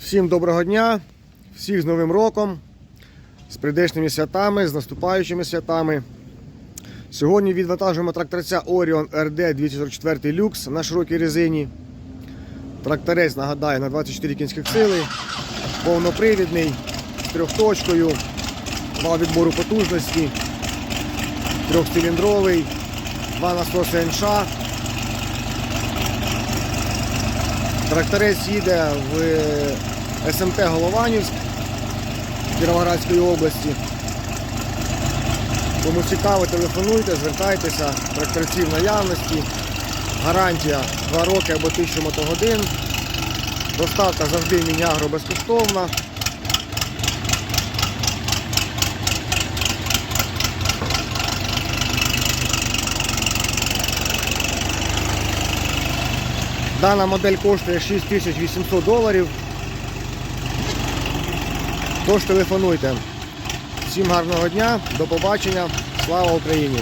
Всім доброго дня, всіх з Новим роком, з прийдешніми святами, з наступаючими святами. Сьогодні відвантажуємо тракторця Orion RD 244 Lux на широкій резині. Тракторець, нагадаю, на 24 кінських сили, повнопривідний, з трьохточкою, вал відбору потужності, трьохциліндровий, два насоси НШ. Тракторець їде в СМТ Голованівськ Кіровоградської області. Кому цікаво, телефонуйте, звертайтеся, тракторці в наявності. Гарантія 2 роки або 1000 мотогодин. Доставка завжди Мінягро безкоштовна. Дана модель коштує 6800 доларів. Тож телефонуйте. Всім гарного дня, до побачення, слава Україні!